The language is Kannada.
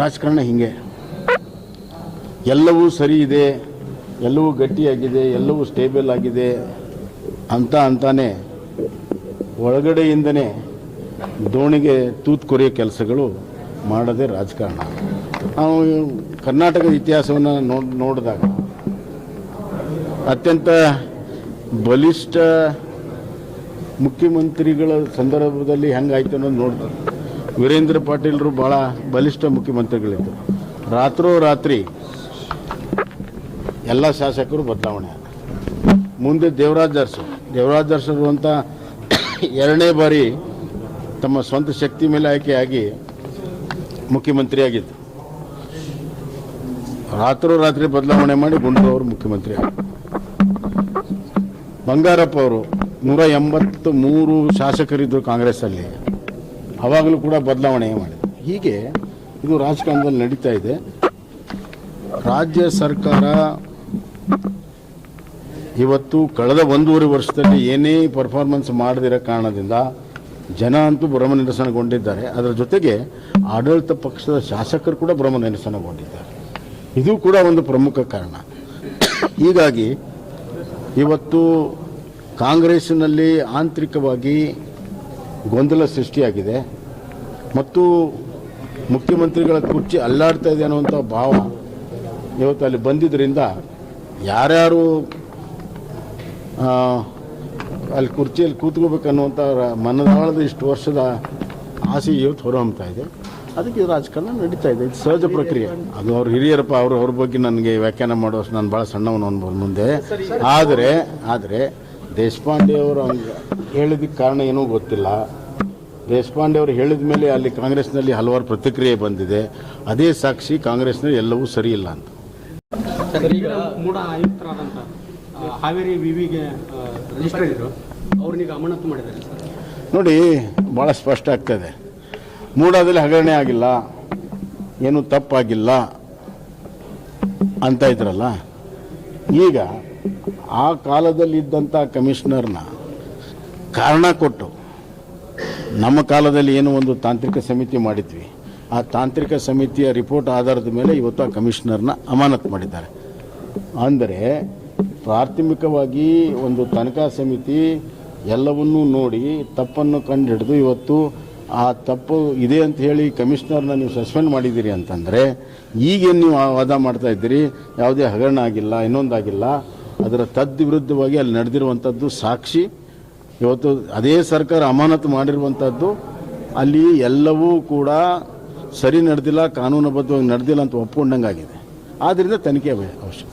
ರಾಜಕಾರಣ ಹೀಗೆ. ಎಲ್ಲವೂ ಸರಿ ಇದೆ, ಎಲ್ಲವೂ ಗಟ್ಟಿಯಾಗಿದೆ, ಎಲ್ಲವೂ ಸ್ಟೇಬಲ್ ಆಗಿದೆ ಅಂತ ಅಂತಾನೆ ಒಳಗಡೆಯಿಂದನೇ ದೋಣಿಗೆ ತೂತು ಕೊರೆಯೋ ಕೆಲಸಗಳು ಮಾಡದೆ ರಾಜಕಾರಣ. ನಾವು ಕರ್ನಾಟಕದ ಇತಿಹಾಸವನ್ನು ನೋಡಿ, ನೋಡಿದಾಗ ಅತ್ಯಂತ ಬಲಿಷ್ಠ ಮುಖ್ಯಮಂತ್ರಿಗಳ ಸಂದರ್ಭದಲ್ಲಿ ಹೆಂಗಾಯ್ತು ಅನ್ನೋದು ನೋಡ್ತಾರೆ ವೀರೇಂದ್ರ ಪಾಟೀಲ್ರು ಭಾಳ ಬಲಿಷ್ಠ ಮುಖ್ಯಮಂತ್ರಿಗಳಿದ್ದರು. ರಾತ್ರೋ ರಾತ್ರಿ ಎಲ್ಲ ಶಾಸಕರು ಬದಲಾವಣೆ ಮುಂದೆ ದೇವರಾಜ್ ಅರಸು. ದೇವರಾಜ್ ಅರಸರು ಅಂತ ಎರಡನೇ ಬಾರಿ ತಮ್ಮ ಸ್ವಂತ ಶಕ್ತಿ ಮೇಲೆ ಆಯ್ಕೆಯಾಗಿ ಮುಖ್ಯಮಂತ್ರಿಯಾಗಿದ್ದರು ರಾತ್ರೋ ರಾತ್ರಿ ಬದಲಾವಣೆ ಮಾಡಿ ಗುಂಡೂರು ಮುಖ್ಯಮಂತ್ರಿ ಬಂಗಾರಪ್ಪ ಅವರು ನೂರ ಎಂಬತ್ತು ಮೂರು ಶಾಸಕರಿದ್ದರು ಕಾಂಗ್ರೆಸ್ಸಲ್ಲಿ. ಅವಾಗಲೂ ಕೂಡ ಬದಲಾವಣೆ ಮಾಡಿದೆ ಹೀಗೆ ಇದು ರಾಜಕಾರಣದಲ್ಲಿ ನಡೀತಾ ಇದೆ. ರಾಜ್ಯ ಸರ್ಕಾರ ಇವತ್ತು ಕಳೆದ ಒಂದೂವರೆ ವರ್ಷದಲ್ಲಿ ಏನೇ ಪರ್ಫಾರ್ಮೆನ್ಸ್ ಮಾಡದಿರೋ ಕಾರಣದಿಂದ ಜನ ಅಂತೂ ಭ್ರಮ ನಿರಸನಗೊಂಡಿದ್ದಾರೆ. ಅದರ ಜೊತೆಗೆ ಆಡಳಿತ ಪಕ್ಷದ ಶಾಸಕರು ಕೂಡ ಭ್ರಮ ನಿರಸನಗೊಂಡಿದ್ದಾರೆ. ಇದು ಕೂಡ ಒಂದು ಪ್ರಮುಖ ಕಾರಣ. ಹೀಗಾಗಿ ಇವತ್ತು ಕಾಂಗ್ರೆಸ್ನಲ್ಲಿ ಆಂತರಿಕವಾಗಿ ಗೊಂದಲ ಸೃಷ್ಟಿಯಾಗಿದೆ. ಮತ್ತು ಮುಖ್ಯಮಂತ್ರಿಗಳ ಕುರ್ಚಿ ಅಲ್ಲಾಡ್ತಾ ಇದೆ ಅನ್ನುವಂಥ ಭಾವ ಇವತ್ತು ಅಲ್ಲಿ ಬಂದಿದ್ದರಿಂದ ಯಾರ್ಯಾರು ಅಲ್ಲಿ ಕುರ್ಚಿಯಲ್ಲಿ ಕೂತ್ಕೋಬೇಕನ್ನುವಂಥ ಮನದಾಳದ ಇಷ್ಟು ವರ್ಷದ ಆಸೆ ಇವತ್ತು ಹೊರಹೊಮ್ತಾ ಇದೆ. ಅದಕ್ಕೆ ರಾಜಕಾರಣ ನಡೀತಾ ಇದೆ. ಇದು ಸಹಜ ಪ್ರಕ್ರಿಯೆ. ಅದು ಅವ್ರ ಹಿರಿಯರಪ್ಪ ಅವರು ಅವ್ರ ಬಗ್ಗೆ ನನಗೆ ವ್ಯಾಖ್ಯಾನ ಮಾಡುವಷ್ಟು ನಾನು ಭಾಳ ಸಣ್ಣವನು ಅನ್ಬೋದು ಮುಂದೆ. ಆದರೆ ಆದರೆ ದೇಶಪಾಂಡೆ ಅವರು ಹಂಗೆ ಹೇಳಿದ್ದಕ್ಕೆ ಕಾರಣ ಏನೂ ಗೊತ್ತಿಲ್ಲ. ದೇಶಪಾಂಡೆ ಅವರು ಹೇಳಿದ ಮೇಲೆ ಅಲ್ಲಿ ಕಾಂಗ್ರೆಸ್ನಲ್ಲಿ ಹಲವಾರು ಪ್ರತಿಕ್ರಿಯೆ ಬಂದಿದೆ. ಅದೇ ಸಾಕ್ಷಿ ಕಾಂಗ್ರೆಸ್ನಲ್ಲಿ ಎಲ್ಲವೂ ಸರಿ ಇಲ್ಲ ಅಂತ. ಮೂಡ ಆಯುಕ್ತರಾದಂಥ ಹಾವೇರಿ ವಿವಿಗೆ ರಿಜಿಸ್ಟರ್ ಇದ್ರು. ಅವ್ರನ್ನೀಗ ಅಮಾನತು ಮಾಡಿದ್ದಾರೆ ಸರ್. ನೋಡಿ ಭಾಳ ಸ್ಪಷ್ಟ ಆಗ್ತದೆ. ಮೂಡಾದಲ್ಲಿ ಹಗರಣೆ ಆಗಿಲ್ಲ ಏನು ತಪ್ಪಾಗಿಲ್ಲ ಅಂತ ಇದ್ರಲ್ಲ. ಈಗ ಆ ಕಾಲದಲ್ಲಿ ಇದ್ದಂಥ ಕಮಿಷನರ್ನ ಕಾರಣ ಕೊಟ್ಟು ನಮ್ಮ ಕಾಲದಲ್ಲಿ ಏನು ಒಂದು ತಾಂತ್ರಿಕ ಸಮಿತಿ ಮಾಡಿದ್ವಿ. ಆ ತಾಂತ್ರಿಕ ಸಮಿತಿಯ ರಿಪೋರ್ಟ್ ಆಧಾರದ ಮೇಲೆ ಇವತ್ತು ಆ ಕಮಿಷನರ್ನ ಅಮಾನತ್ ಮಾಡಿದ್ದಾರೆ. ಅಂದರೆ ಪ್ರಾಥಮಿಕವಾಗಿ ಒಂದು ತನಿಖಾ ಸಮಿತಿ ಎಲ್ಲವನ್ನೂ ನೋಡಿ ತಪ್ಪನ್ನು ಕಂಡುಹಿಡಿದು ಇವತ್ತು ಆ ತಪ್ಪು ಇದೆ ಅಂತ ಹೇಳಿ ಕಮಿಷನರ್ನ ನೀವು ಸಸ್ಪೆಂಡ್ ಮಾಡಿದ್ದೀರಿ ಅಂತಂದರೆ ಈಗೇನು ನೀವು ವಾದ ಮಾಡ್ತಾ ಇದ್ದೀರಿ? ಯಾವುದೇ ಹಗರಣ ಆಗಿಲ್ಲ, ಇನ್ನೊಂದಾಗಿಲ್ಲ. ಅದರ ತದ್ವಿರುದ್ಧವಾಗಿ ಅಲ್ಲಿ ನಡೆದಿರುವಂಥದ್ದು ಸಾಕ್ಷಿ ಇವತ್ತು ಅದೇ ಸರ್ಕಾರ ಅಮಾನತು ಮಾಡಿರುವಂಥದ್ದು ಅಲ್ಲಿ ಎಲ್ಲವೂ ಕೂಡ ಸರಿ ನಡೆದಿಲ್ಲ ಕಾನೂನುಬದ್ಧವಾಗಿ ನಡೆದಿಲ್ಲ ಅಂತ ಒಪ್ಪಿಕೊಂಡಂಗಾಗಿದೆ ಆದ್ದರಿಂದ ತನಿಖೆ ಅವಶ್ಯಕ.